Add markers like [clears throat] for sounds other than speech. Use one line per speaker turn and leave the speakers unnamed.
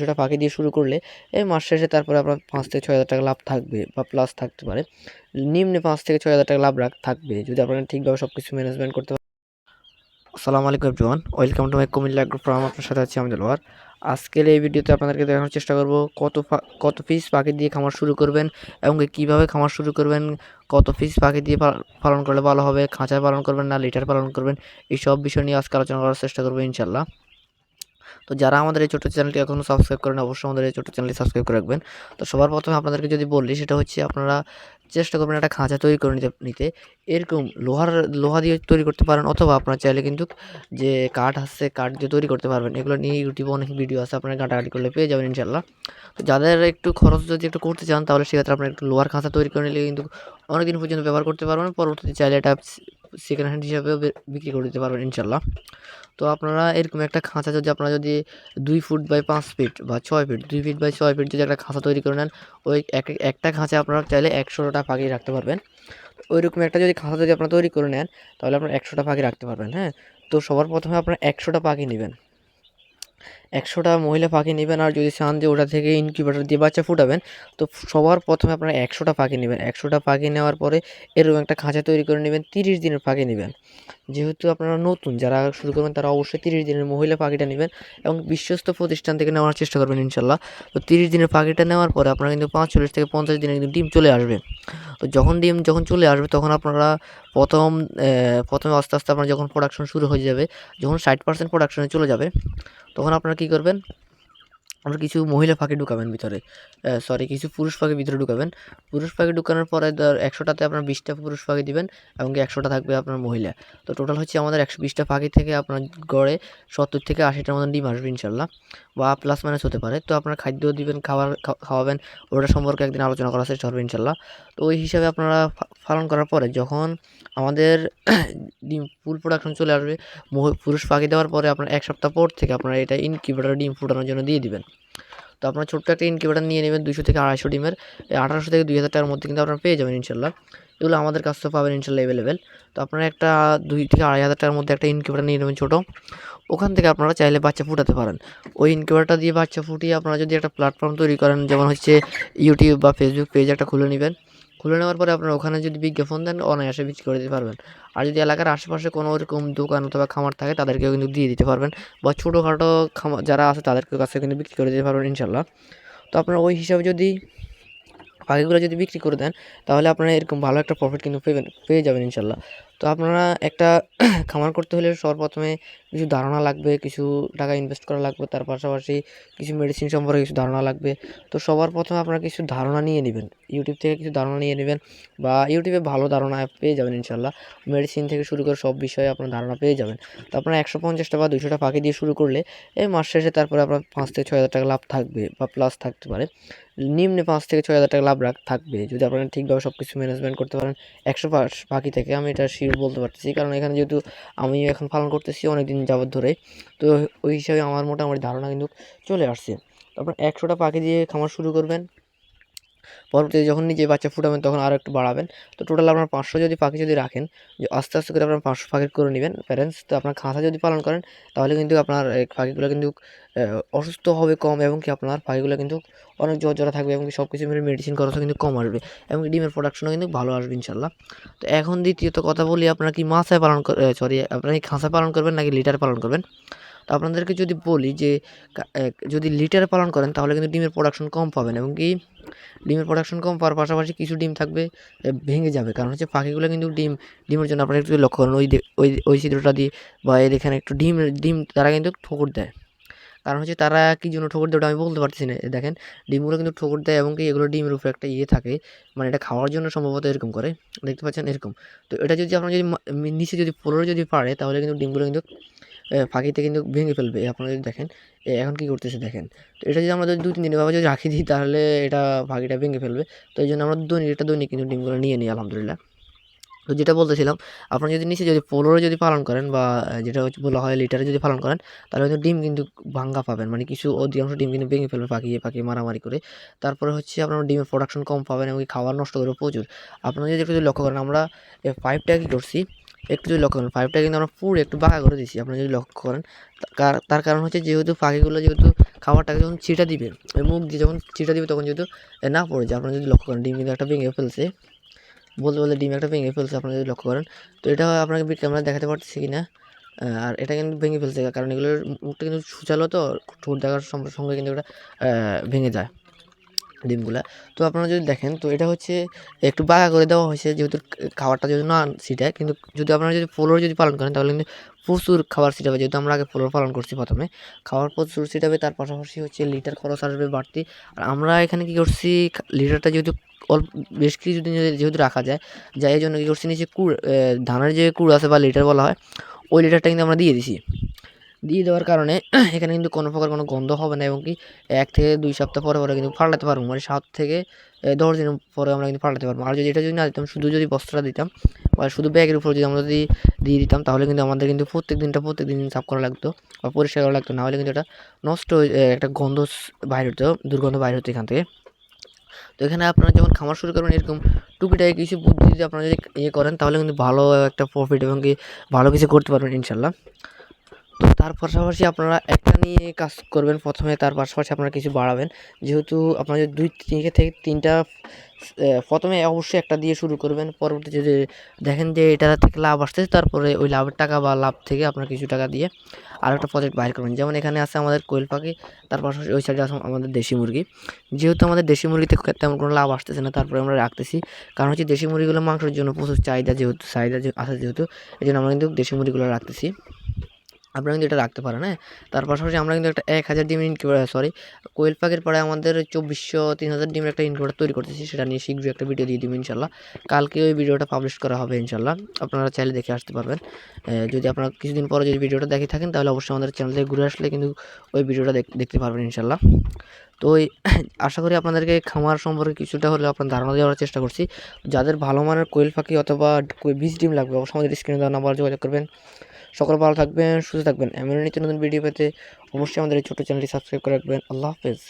সেটা ফাঁকি দিয়ে শুরু করলে এই মাস শেষে তারপরে আপনার পাঁচ থেকে ছয় হাজার টাকা লাভ থাকবে বা প্লাস থাকতে পারে। নিম্নে পাঁচ থেকে ছয় হাজার টাকা লাভ রাখ থাকবে। যদি আপনারা ঠিকভাবে সব কিছু ম্যানেজমেন্ট করতে পারেন। আসসালামু আলাইকুম everyone welcome to my Comilla agro farm আপনার সাথে আছি আমি দেলোয়ার। আজকের এই ভিডিওতে আপনাদেরকে দেখানোর চেষ্টা করব কত কত পিস পাখি দিয়ে খামার শুরু করবেন এবং কীভাবে খামার শুরু করবেন, কত পিস পাখি দিয়ে পালন করলে ভালো হবে, খাঁচায় পালন করবেন না লিটার পালন করবেন এই সব বিষয় নিয়ে আজকে আলোচনা করার চেষ্টা করব ইনশাল্লাহ তো যারা আমাদের এই ছোটো চ্যানেলটি এখনও সাবস্ক্রাইব করেন, অবশ্যই আমাদের এই ছোটো চ্যানেলটি সাবস্ক্রাইব করে রাখবেন। তো সবার প্রথমে আপনাদেরকে যদি বলি, সেটা হচ্ছে আপনারা চেষ্টা করবেন একটা খাঁচা তৈরি করে নিতে নিতে। এরকম লোহার, লোহা দিয়ে তৈরি করতে পারেন, অথবা আপনারা চাইলে কিন্তু যে কাঠ আছে, কাঠ দিয়ে তৈরি করতে পারবেন। এগুলো নিয়ে ইউটিউবে অনেক ভিডিও আছে, আপনারা ঘাটাঘাটি করলে পেয়ে যাবেন ইনশাল্লাহ তো যাদের একটু খরচ যদি একটু করতে চান, তাহলে সেক্ষেত্রে আপনার একটু লোহার খাঁচা তৈরি করে নিলে কিন্তু অনেকদিন পর্যন্ত ব্যবহার করতে পারবেন। পরবর্তীতে চাইলে এটা সেকেন্ড হ্যান্ড হিসাবেও বিক্রি করে দিতে পারবেন ইনশাল্লাহ তো আপনারা এরকম একটা খাঁচা যদি আপনারা যদি দুই ফুট বাই পাঁচ ফিট বা ছয় ফিট, দুই ফিট বাই ছয় ফিট যদি একটা খাঁচা তৈরি করে নেন, ওই এক, একটা খাঁচা আপনারা চাইলে একশোটা পাখি রাখতে পারবেন। ওইরকম একটা যদি খাঁচা যদি আপনারা তৈরি করে নেন, তাহলে আপনারা একশোটা পাখি রাখতে পারবেন হ্যাঁ? তো সবার প্রথমে আপনারা একশোটা পাখি নেবেন। একশোটা মহিলা পাখি নেবেন আর যদি চান যে ওটা থেকে ইনকিউবেটর দিয়ে বাচ্চা ফুটাবেন, তো সবার প্রথমে আপনারা একশোটা পাখি নেবেন। একশোটা পাখি নেওয়ার পরে এরকম একটা খাঁচা তৈরি করে নেবেন, তিরিশ দিনের পাখি নেবেন। যেহেতু আপনারা নতুন, যারা শুরু করবেন তারা অবশ্যই তিরিশ দিনের মহিলা পাখিটা নেবেন এবং বিশ্বস্ত প্রতিষ্ঠান থেকে নেওয়ার চেষ্টা করবেন ইনশাল্লাহ। তো তিরিশ দিনের পাখিটা নেওয়ার পরে আপনারা কিন্তু পাঁচচল্লিশ থেকে পঞ্চাশ দিনে কিন্তু ডিম চলে আসবে। তো যখন ডিম যখন চলে আসবে তখন আপনারা প্রথম প্রথমে আস্তে আস্তে আপনার যখন প্রোডাকশন শুরু হয়ে যাবে, যখন ষাট পার্সেন্ট প্রোডাকশনে চলে যাবে, তখন আপনারা কী করবেন? আপনারা কিছু মহিলা পাখি ঢুকাবেন ভিতরে। সরি কিছু পুরুষ পাখি ভিতরে ঢুকাবেন। পুরুষ পাখি ঢুকানোর পরে ধর একশোটাতে আপনার বিশটা পুরুষ পাখি দিবেন এবং একশোটা থাকবে আপনার মহিলা। তো টোটাল হচ্ছে আমাদের একশো বিশটা পাখি থেকে আপনার গড়ে সত্তর থেকে আশিটার মতন ডিম আসবে ইনশাল্লাহ। বা প্লাস মাইনাস হতে পারে। তো আপনার খাদ্য দিবেন, খাবার খাওয়াবেন, ওটা সম্পর্কে একদিন আলোচনা করার চেষ্টা করবেন ইনশাল্লাহ। তো ওই হিসাবে আপনারা পালন করার পরে যখন আমাদের [coughs] ডিম ফুল প্রোডাকশন চলে আসবে পুরুষ পাখি দেওয়ার পরে আপনার এক সপ্তাহ পর থেকে আপনারা এটা ইনকিউবেটার ডিম ফুটানোর জন্য দিয়ে দিবেন। তো আপনার ছোট্ট একটা ইনকিউবেটার নিয়ে নেবেন দুশো থেকে আড়াইশো ডিমের। আঠারোশো থেকে দুই হাজার টাকার মধ্যে কিন্তু আপনারা পেয়ে যাবেন ইনশাল্লাহ। এগুলো আমাদের কাছ থেকে পাবেন ইনশাল্লাহ অ্যাভেলেবেল তো আপনারা একটা দুই থেকে আড়াই হাজার টাকার মধ্যে একটা ইনকিউবেটার নিয়ে নেবেন ছোটো। ওখান থেকে আপনারা চাইলে বাচ্চা ফুটাতে পারেন। ওই ইনকিউবেটারটা দিয়ে বাচ্চা ফুটিয়ে আপনারা যদি একটা প্ল্যাটফর্ম তৈরি করেন, যেমন হচ্ছে ইউটিউব বা ফেসবুক পেজ একটা খুলে নেবেন। খুলে নেওয়ার পরে আপনারা ওখানে যদি বিজ্ঞাপন দেন, অনায়াসে বিক্রি করে দিতে পারবেন। আর যদি এলাকার আশেপাশে কোনো ওরকম দোকান অথবা খামার থাকে, তাদেরকেও কিন্তু দিয়ে দিতে পারবেন বা ছোটোখাটো খামার যারা আছে তাদের কাছে কিন্তু বিক্রি করে দিতে পারবেন ইনশাল্লাহ তো আপনারা ওই হিসাবে যদি পাখিগুলো যদি বিক্রি করে দেন, তাহলে আপনারা এরকম ভালো একটা প্রফিট কিন্তু পেবেন, পেয়ে যাবেন ইনশাল্লাহ তো আপনারা একটা [coughs] খামার করতে হলে সর্বপ্রথমে কিছু ধারণা লাগবে, কিছু টাকা ইনভেস্ট করা লাগবে, তার পাশাপাশি কিছু মেডিসিন সম্পর্কে কিছু ধারণা লাগবে। তো সবার প্রথমে আপনারা কিছু ধারণা নিয়ে নেবেন। ইউটিউব থেকে কিছু ধারণা নিয়ে নেবেন বা ইউটিউবে ভালো ধারণা পেয়ে যাবেন ইনশাল্লাহ মেডিসিন থেকে শুরু করে সব বিষয়ে আপনার ধারণা পেয়ে যাবেন। তো আপনারা একশো পঞ্চাশটা বা দুশোটা পাখি দিয়ে শুরু করলে এই মাস শেষে তারপরে আপনার পাঁচ থেকে ছয় হাজার টাকা লাভ থাকবে বা প্লাস থাকতে পারে। নিম্নে পাঁচ থেকে ছয় হাজার টাকা লাভ থাকবে। যদি আপনারা ঠিকভাবে সব কিছু ম্যানেজমেন্ট করতে পারেন, একশো পাখি থেকে আমি এটা শিওর বলতে পারতেছি। কারণ এখানে যেহেতু আমি এখন পালন করতেছি অনেক দিন যাবত ধরে, তো ওই হিসাবে আমার মোটামুটি ধারণা কিন্তু চলে আসছে। তারপর একশোটা পাখি দিয়ে খামার শুরু করবেন। পরবর্তীতে যখন নিজে বাচ্চা ফুটাবেন, তখন আরও একটু বাড়াবেন। তো টোটাল আপনার পাঁচশো যদি পাখি যদি রাখেন আস্তে আস্তে করে আপনার পাঁচশো পাখি করে নেবেন প্যারেন্টস তো আপনার খাঁচা যদি পালন করেন, তাহলে কিন্তু আপনার পাখিগুলো কিন্তু অসুস্থ হবে কম এবং কি আপনার পাখিগুলো কিন্তু অনেক জ্বর জ্বরা থাকবে এবং সব কিছু মিলে মেডিসিন খরচও কিন্তু কম আসবে এবং ডিমের প্রোডাকশনও কিন্তু ভালো আসবে ইনশাল্লাহ তো এখন দ্বিতীয়ত কথা বলি, আপনারা কি মাছায় পালন সরি আপনারা কি খাঁচা পালন করবেন নাকি লিটার পালন করবেন? তো আপনাদেরকে যদি বলি যে যদি লিটার পালন করেন তাহলে কিন্তু ডিমের প্রোডাকশন কম পাবেন এবং কি ডিমের প্রোডাকশন কম পাওয়ার পাশাপাশি কিছু ডিম থাকবে ভেঙে যাবে। কারণ হচ্ছে পাখিগুলো কিন্তু ডিম, ডিমের জন্য আপনারা একটু লক্ষ্য করেন ওই ওই ওই ছিদ্রটা দিয়ে বা এখানে একটু ডিম ডিম তারা কিন্তু ঠোকর দেয়। কারণ হচ্ছে তারা কী জন্য ঠোকর দেয় ওটা আমি বলতে পারছি না। দেখেন ডিমগুলো কিন্তু ঠোকর দেয় এবং কি এগুলো ডিমের উপরে একটা ইয়ে থাকে মানে এটা খাওয়ার জন্য সম্ভবত এরকম করে, দেখতে পাচ্ছেন এরকম। তো এটা যদি আপনার যদি নিচে যদি পনেরো যদি পারে তাহলে কিন্তু ডিমগুলো কিন্তু ফাঁকিতে কিন্তু ভেঙে ফেলবে। আপনারা যদি দেখেন এখন কি করতেছে দেখেন। তো এটা যদি আমরা যদি দু তিন দিনের বাবা যদি রাখি দিই, তাহলে এটা ফাঁকিটা ভেঙে ফেলবে। তো এই জন্য আমরা দৈনিক এটা দৈনিক কিন্তু ডিমগুলো নিয়ে নিই, আলহামদুলিল্লাহ। তো যেটা বলতেছিলাম, আপনারা যদি নিচে যদি পোলোরে যদি পালন করেন বা যেটা হচ্ছে বলা হয় লিটারে যদি পালন করেন, তাহলে হয়তো ডিম কিন্তু ভাঙ্গা পাবেন। মানে কিছু অধিকাংশ ডিম কিন্তু ভেঙে ফেলবে পাকিয়ে পাকিয়ে মারামারি করে। তারপরে হচ্ছে আপনার ডিমের প্রোডাকশন কম পাবেন এবং খাবার নষ্ট করবে প্রচুর। আপনারা যদি একটু লক্ষ্য করেন, আমরা পাইপটা কী করছি? একটু যদি লক্ষ্য করেন, পাইপটা কিন্তু আমরা পুরো একটু বাঁকা করে দিয়েছি। আপনারা যদি লক্ষ্য করেন, তার কারণ হচ্ছে যেহেতু পাখিগুলো যেহেতু খাবারটাকে যখন চিটা দিবে, ওই মুখ দিয়ে যখন চিটা দিবে তখন যেহেতু না পড়ে যায়। আপনারা যদি লক্ষ্য করেন, ডিম কিন্তু একটা ভেঙে ফেলছে। বলতে বলতে ডিম একটা ভেঙে ফেলছে, আপনারা যদি লক্ষ্য করেন, তো এটা আপনাকে ক্যামেরা দেখাতে পারতেছি কি না? আর এটা কিন্তু ভেঙে ফেলছে, কারণ এগুলোর মুখটা কিন্তু সুচালো তো, ঠোঁট দেখার সঙ্গে কিন্তু এটা ভেঙে যায়। ডিমগুলা। তো আপনারা যদি দেখেন, তো এটা হচ্ছে একটু বাঁকা করে দেওয়া হয়েছে, যেহেতু খাবারটা যদি না ছিটায় কিন্তু যদি আপনারা যদি পোলোর যদি পালন করেন, তাহলে কিন্তু প্রচুর খাবার ছিটাবে যেহেতু আমরা আগে পোলোর পালন করছি প্রথমে। খাবার প্রচুর ছিটাবে তার পাশাপাশি হচ্ছে লিটার খরচ আসবে বাড়তি। আর আমরা এখানে কী করছি লিটারটা যেহেতু অল্প, বেশ কিছুদিন যদি যেহেতু রাখা যায়, যাই জন্য কী করছি, নিচে কুড় ধানের যে কুড় আছে বা লিটার বলা হয়, ওই লিটারটা কিন্তু আমরা দিয়ে দিছি। দিয়ে দেওয়ার কারণে [clears throat] এখানে কিন্তু কোনো প্রকার কোনো গন্ধ হবে না এবং কি এক থেকে দুই সপ্তাহ পরে পরে কিন্তু পাল্টাতে পারব। মানে সাত থেকে দশ দিন পরে আমরা কিন্তু পাল্টাতে পারব। আর যদি এটা যদি না দিতাম, শুধু যদি বস্ত্রটা দিতাম বা শুধু ব্যাগের উপর যদি আমরা যদি দিয়ে দিতাম, তাহলে কিন্তু আমাদের কিন্তু প্রত্যেক দিনটা প্রত্যেক দিন সাফ করা লাগতো বা পরিষ্কার করা লাগতো। না হলে কিন্তু এটা নষ্ট হয়ে একটা গন্ধ বাইর হতো, দুর্গন্ধ বাইর হতো এখান থেকে। তো এখানে আপনারা যখন খামার শুরু করবেন, এরকম টুকিটাকি কিছু বুদ্ধি যদি আপনারা যদি ইয়ে করেন, তাহলে কিন্তু ভালো একটা প্রফিট এবং কি ভালো কিছু করতে পারবেন ইনশাল্লাহ। তো তার পাশাপাশি আপনারা একটা নিয়ে কাজ করবেন প্রথমে, তার পাশাপাশি আপনারা কিছু বাড়াবেন। যেহেতু আপনারা যদি দুই তিনটে থেকে তিনটা প্রথমে অবশ্যই একটা দিয়ে শুরু করবেন। পরবর্তী যদি দেখেন যে এটা থেকে লাভ আসতেছে তারপরে ওই লাভের টাকা বা লাভ থেকে আপনারা কিছু টাকা দিয়ে আর একটা প্রজেক্ট বাইর করবেন। যেমন এখানে আছে আমাদের কোয়েল পাখি, তার পাশাপাশি ওই সাইডে আছে আমাদের দেশি মুরগি। যেহেতু আমাদের দেশি মুরগিতে তেমন কোনো লাভ আসতেছে না, তারপরে আমরা রাখতেছি। কারণ হচ্ছে দেশি মুরগিগুলো মাংসের জন্য প্রচুর চাহিদা যেহেতু, চাহিদা আছে যেহেতু এই জন্য আমরা কিন্তু দেশি মুরগিগুলো রাখতেছি। আপনারা কিন্তু এটা রাখতে পারেন হ্যাঁ? তার পাশাপাশি আমরা কিন্তু একটা এক হাজার ডিমের ইনকিউবেটার সরি কোয়েল পাখির পরে আমাদের চব্বিশশো তিন হাজার ডিমের একটা ইনকিউবেটার তৈরি করতেছি, সেটা নিয়ে শীঘ্রই একটা ভিডিও দিয়ে দিব ইনশাল্লাহ। কালকে ওই ভিডিওটা পাবলিশ করা হবে ইনশাল্লাহ, আপনারা চাইলে দেখে আসতে পারবেন। যদি আপনারা কিছুদিন পরে যদি ভিডিওটা দেখে থাকেন, তাহলে অবশ্যই আমাদের চ্যানেল থেকে ঘুরে আসলে কিন্তু ওই ভিডিওটা দেখ- দেখতে পারবেন ইনশাল্লাহ। তো ওই [coughs] আশা করি আপনাদেরকে খামার সম্পর্কে কিছুটা হলেও আপনার ধারণা দেওয়ার চেষ্টা করছি। যাদের ভালো মানের কোয়েল পাখি অথবা বীজ ডিম লাগবে, অবশ্যই আমাদের স্ক্রিনে দেওয়া নাম্বার যোগাযোগ করবেন। সকল ভালো থাকবেন, সুস্থ থাকবেন। এমন নিত্য নতুন ভিডিও পেতে অবশ্যই আমাদের এই ছোটো চ্যানেলটি সাবস্ক্রাইব করে রাখবেন। আল্লাহ হাফেজ।